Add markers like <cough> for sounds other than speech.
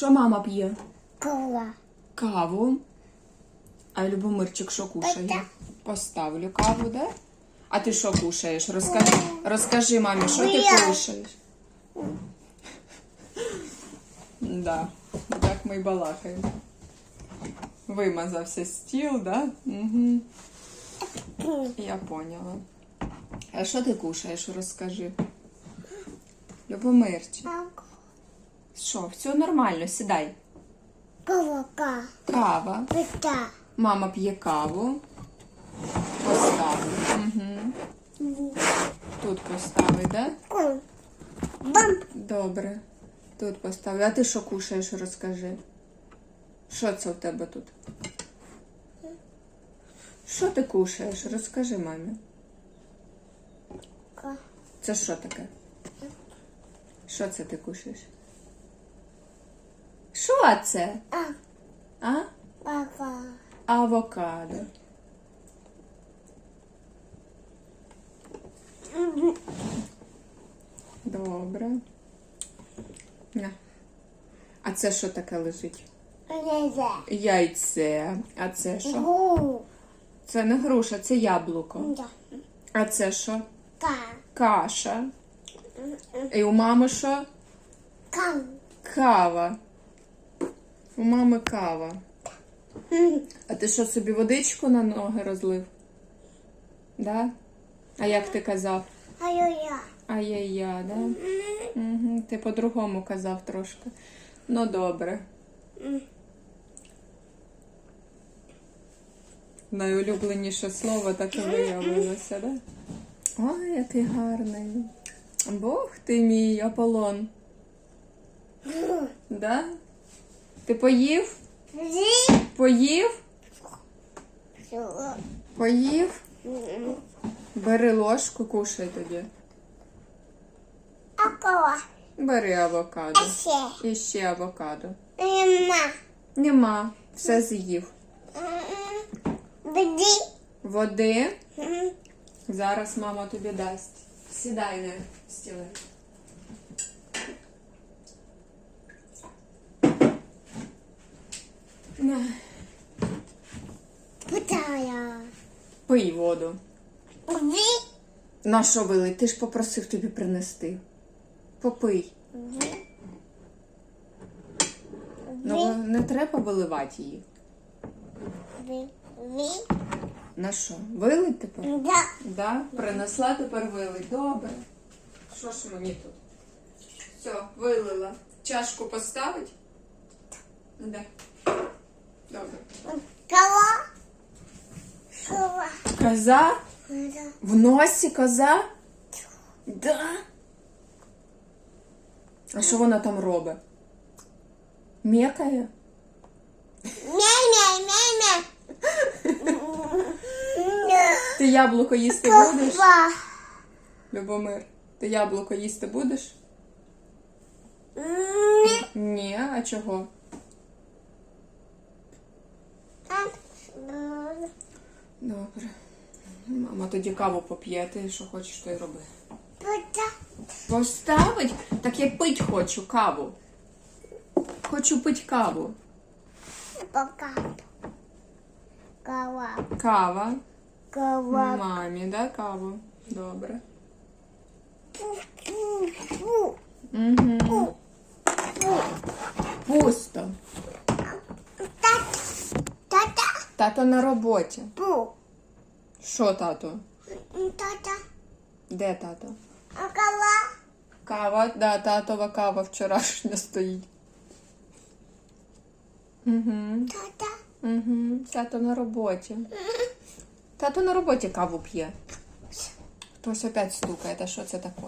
Що мама п'є? Кола. Каву. А Любомирчик що кушає? Поставлю каву, да? А ти що кушаєш? Розкажи, розкажи мамі, що ти кушаєш? <laughs> Да, так ми й балакаємо. Вимазався стіл, да? Угу. Я поняла. А що ти кушаєш? Розкажи. Любомирчик. Що, все нормально, сідай. Колока. Кава. Пита. Мама п'є каву. Поставлю. Угу. Тут поставить, да? Бам. Добре. Тут поставлю. А ти що кушаєш, розкажи. Що це у тебе тут? Що ти кушаєш? Розкажи мамі. Це що таке? Що це ти кушаєш? Що це? А. Авокадо. Добре. На. А це що таке лежить? Лезе. Яйце. А це що? Це не груша, це яблуко. А це що? Каша. І у мами що? Кан. Кава. У мами кава. А ти що собі водичку на ноги розлив? Да? А як ти казав? Ай-я. Ай-яй-я, да? Угу. Ти по-другому казав трошки. Ну добре. Найулюбленіше слово так і виявилося, да? Ой, який гарний. Бог ти мій Аполлон. Да? Ти поїв? Поїв? Поїв? Бери ложку, кушай тоді. Бери авокадо. І ще авокадо. Нема. Нема. Все з'їв. Беді. Води. Зараз мама тобі дасть. Сідай на стілець. На, Питая. Пий воду. Зі. На що вилить? Ти ж попросив тобі принести. Попий. Ну, не треба виливати її. Ві. Ві. На що? Вилить тепер? Да. Да? Принесла тепер вилить. Добре. Що ж мені тут? Все, вилила. Чашку поставить? Да. Кола. Коза? Да. В носі коза? Да. А що вона там робить? Мекає? Мя-мя-мя-мя. Ти яблуко їсти будеш? Любомир, ти яблуко їсти будеш? Ні. Ні, а чого? Добре. Мама тоді каву поп'є, ти що хочеш, то й роби. Поставить? Так я пить хочу каву. Хочу пить каву. Пока. Кова. Кава. Кова. Мамі, да, каву? Добре. Угу. Пусто. Тата. Тата. Тато на роботі. Пу. Що тато? Тата. Де тато? А кова. Кава, да, татова кава вчорашня стоїть. Угу. Тата. Угу. Тато на роботі. Тато на роботі каву п'є. Хтось опять стукає, та що це таке?